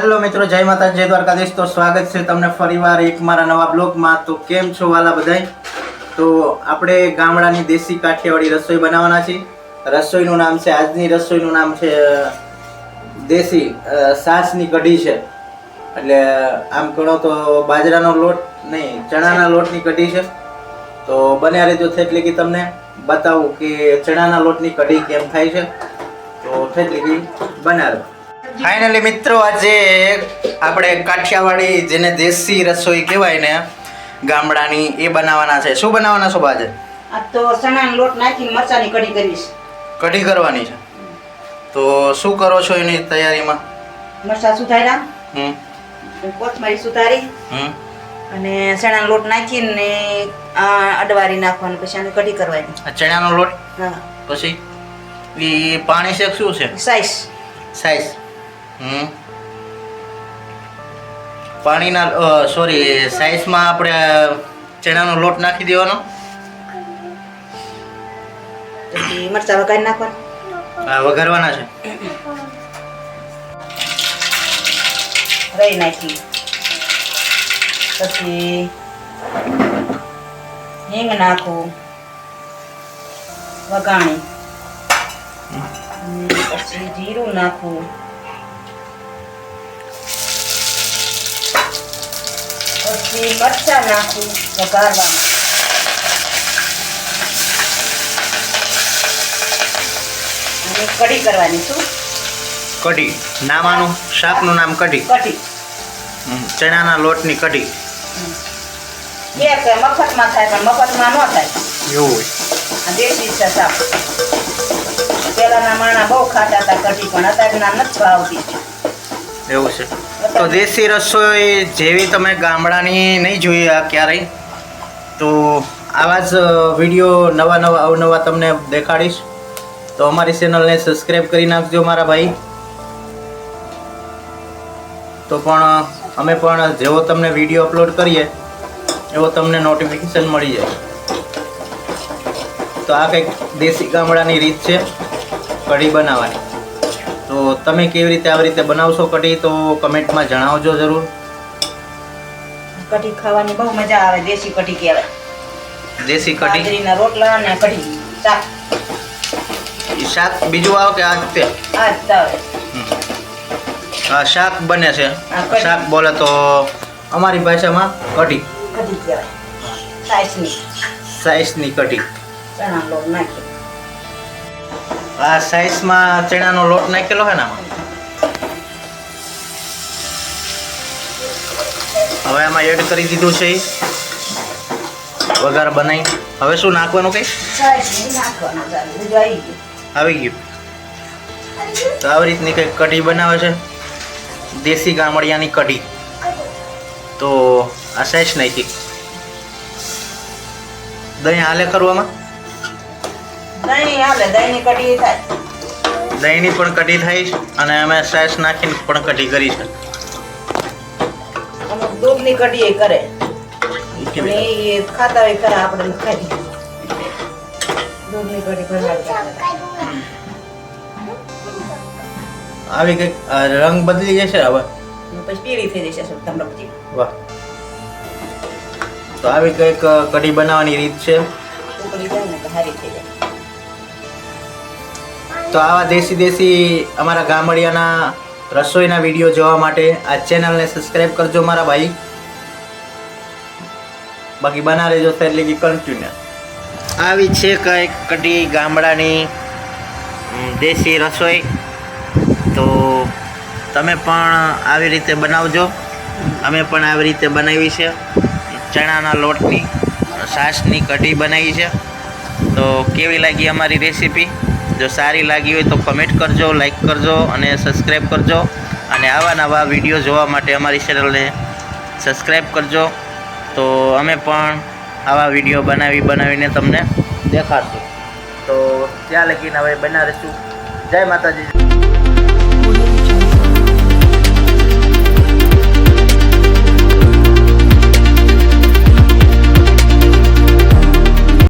Hello મિત્રો, જય માતા જય દ્વારકાધીશ. તો સ્વાગત છે તમને ફરીવાર એક મારા નવા બ્લોગમાં. તો કેમ છો વાલા બધાય? તો આપણે ગામડાની દેશી કાઠિયાવાડી રસોઈ બનાવવાના છીએ. રસોઈનું નામ છે, આજની રસોઈનું નામ છે દેશી સાસની કઢી છે. એટલે, આમ ગણો તો બાજરાનો લોટ નહીં, ચણાના લોટની કઢી છે. તો બન્યા રહેજો થેટલી કે તમને બતાવું કે ચણાના લોટની કઢી કેમ થાય છે? તો થેટલી બનાવો ફાઇનલી મિત્રો આજે આપણે કાઠિયાવાડી જેને દેશી રસોઈ કહેવાય ને ગામડાની એ બનાવવાના છે. શું બનાવવાના છો આજે? આ તો ચણાનો લોટ નાખીને મરચાની કઢી કરીશ. કઢી કરવાની છે. તો શું કરો છો એની તૈયારીમાં? મરચા સુધાર્યા. હમ. કોથમરી સુધારી. હમ. અને ચણાનો લોટ નાખીને આ અડવારી નાખવાનું પછી આને કઢી કરવાની. આ ચણાનો લોટ? હા. પછી? એ પાણી શેક શું છે? સાઈઝ સાઈઝ હમ. પાણીના સોરી સાઈઝમાં આપણે ચણાનો લોટ નાખી દેવાનો. મરચા વઘારી નાખવાના. વઘારવાના છે. રહી નાખી. પછી હિંગ નાખું. વઘાણી. પછી જીરું નાખું. પછી મરચાં નાખું વઘારવા અને કઢી કરવાની શું કઢી. નામાનું શાકનું નામ કઢી. કઢી. ચણાના લોટની કઢી. કે મફતમાં થાય પણ મફતમાં ન થાય. એવું હોય. દેશી છે સાપ પેલાના માણા બહુ ખાતા હતા કઢી પણ અત્યારના નથી ભાવતી. એવું છે. તો દેશી રસોઈ જેવી તમે ગામડાની નહીં જોઈ આ ક્યારેય. તો આવા જ વીડિયો નવા નવા અવનવા તમને દેખાડીશ. તો અમારી ચેનલને સબસ્ક્રાઈબ કરી નાખજો મારા ભાઈ. તો પણ અમે પણ જેવો તમને વીડિયો અપલોડ કરીએ, એવો તમને નોટિફિકેશન મળી જાય. તો આ કંઈક દેશી ગામડાની રીત છે, કઢી બનાવવાની. તો તમે કેવી રીતે આવી રીતે બનાવશો કઢી તો કમેન્ટમાં જણાવજો જરૂર. કઢી ખાવાની બહુ મજા આવે દેશી કઢી કહેવાય. દેશી કઢી? બાજરીના રોટલા અને કઢી શાક. શાક બીજું આવે કે આ જ તે આ જ આ શાક બને છે. શાક બોલે તો અમારી ભાષામાં કઢી. કઢી કહેવાય. સાઈસની. સાઈસની કઢી. ચણા લોટ નાખી. આ સાઈઝમાં ચણાનો લોટ નાખેલો છે ને આમાં? હવે આમાં એડ કરી દીધું છે. વઘાર બનાવી હવે શું નાખવાનું કઈ? આવી ગયું. તો આવી રીતની કંઈક કઢી બનાવે છે. દેશી ગામડિયાની કઢી. તો આ સાઈઝ નાખી. દહીં હાલે કરવામાં દહીં હાલે દહીંની કઢી થાય. દહીંની પણ કઢી થાય છે અને અમે સાસ નાખીને પણ કઢી કરી છે. અમુક દૂધની કઢી એ કરે. એ ખાતા હોય ખરા આપણે ખાઈ દૂધની કઢી બનાવતા આવી કંઈક રંગ બદલી જશે હવે? પછી પીળી થઈ જશે તમને પછી વાહ. તો આવી કંઈક કઢી બનાવવાની રીત છે? ઉકળી જાય ને તો સારી થઈ જાય. તો આવા દેશી દેશી અમારા ગામડિયાના રસોઈના વીડિયો જોવા માટે આ ચેનલને સબસ્ક્રાઈબ કરજો મારા ભાઈ. બાકી બના રહેજો એટલે કે કન્ટિન્યુ આવી છે કંઈક કઢી ગામડાની દેશી રસોઈ. તો તમે પણ આવી રીતે બનાવજો. અમે પણ આવી રીતે બનાવી છે. ચણાના લોટની છાશની કઢી બનાવી છે. તો કેવી લાગી અમારી રેસીપી જો સારી લાગી હોય તો કમેન્ટ કરજો લાઇક કરજો અને સબસ્ક્રાઈબ કરજો. અને આવા નવા વીડિયો જોવા માટે અમારી ચેનલને સબસ્ક્રાઈબ કરજો. તો અમે પણ આવા વીડિયો બનાવી બનાવીને તમને દેખાડશું. તો ત્યાં લગીને હવે બના જય માતાજી.